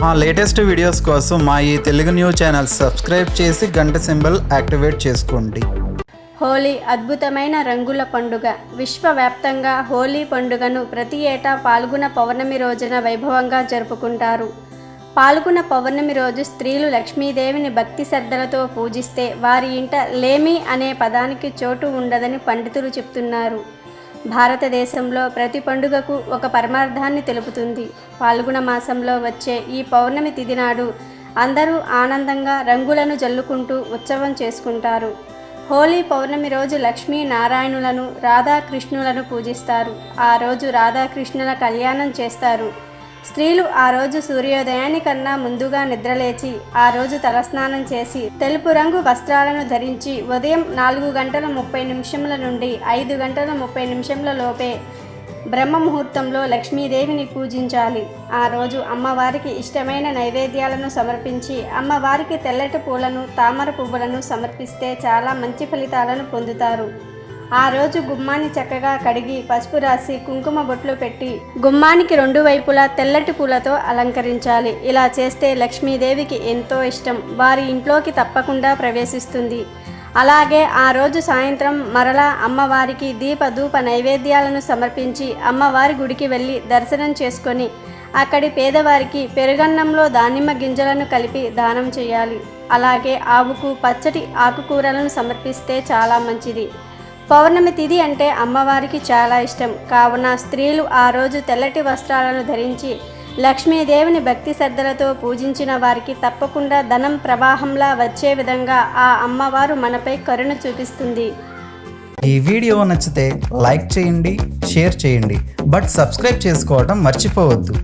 మా latest videos కోసం మా ఈ తెలుగు న్యూస్ ఛానల్ సబ్స్క్రైబ్ చేసి గంట సింబల్ యాక్టివేట్ చేసుకోండి. హోలీ అద్భుతమైన రంగుల పండుగ. విశ్వవ్యాప్తంగా హోలీ పండుగను ప్రతి ఏటా పాల్గొన పౌర్ణమి రోజున వైభవంగా జరుపుకుంటారు. పాల్గొన పౌర్ణమి రోజు స్త్రీలు లక్ష్మీదేవిని భక్తి శ్రద్ధలతో పూజిస్తే వారి ఇంట లేమి అనే పదానికి చోటు ఉండదని పండితులు చెప్తున్నారు. భారతదేశంలో ప్రతి పండుగకు ఒక పరమార్థాన్ని తెలుపుతుంది. పాల్గొన మాసంలో వచ్చే ఈ పౌర్ణమి తిథి నాడు అందరూ ఆనందంగా రంగులను జల్లుకుంటూ ఉత్సవం చేసుకుంటారు. హోలీ పౌర్ణమి రోజు లక్ష్మీ నారాయణులను రాధాకృష్ణులను పూజిస్తారు. ఆ రోజు రాధాకృష్ణుల కళ్యాణం చేస్తారు. స్త్రీలు ఆ రోజు సూర్యోదయానికన్నా ముందుగా నిద్రలేచి ఆ రోజు తలస్నానం చేసి తెలుపు రంగు వస్త్రాలను ధరించి ఉదయం నాలుగు గంటల ముప్పై నిమిషముల నుండి ఐదు గంటల ముప్పై నిమిషముల లోపే బ్రహ్మ ముహూర్తంలో లక్ష్మీదేవిని పూజించాలి. ఆ రోజు అమ్మవారికి ఇష్టమైన నైవేద్యాలను సమర్పించి అమ్మవారికి తెల్లటి పూలను తామర పువ్వులను సమర్పిస్తే చాలా మంచి ఫలితాలను పొందుతారు. ఆ రోజు గుమ్మాన్ని చక్కగా కడిగి పసుపు రాసి కుంకుమ బొట్లు పెట్టి గుమ్మానికి రెండు వైపులా తెల్లటి పూలతో అలంకరించాలి. ఇలా చేస్తే లక్ష్మీదేవికి ఎంతో ఇష్టం. వారి ఇంట్లోకి తప్పకుండా ప్రవేశిస్తుంది. అలాగే ఆ రోజు సాయంత్రం మరలా అమ్మవారికి దీప ధూప నైవేద్యాలను సమర్పించి అమ్మవారి గుడికి వెళ్ళి దర్శనం చేసుకొని అక్కడి పేదవారికి పెరుగన్నంలో దానిమ్మ గింజలను కలిపి దానం చేయాలి. అలాగే ఆవుకు పచ్చటి ఆకుకూరలను సమర్పిస్తే చాలా మంచిది. పౌర్ణమి తిథి అంటే అమ్మవారికి చాలా ఇష్టం. కావున స్త్రీలు ఆ రోజు తెల్లటి వస్త్రాలను ధరించి లక్ష్మీదేవిని భక్తి శ్రద్ధలతో పూజించిన వారికి తప్పకుండా ధనం ప్రవాహంలా వచ్చే విధంగా ఆ అమ్మవారు మనపై కరుణ చూపిస్తుంది. ఈ వీడియో నచ్చితే లైక్ చేయండి షేర్ చేయండి. బట్ సబ్స్క్రైబ్ చేసుకోవడం మర్చిపోవద్దు.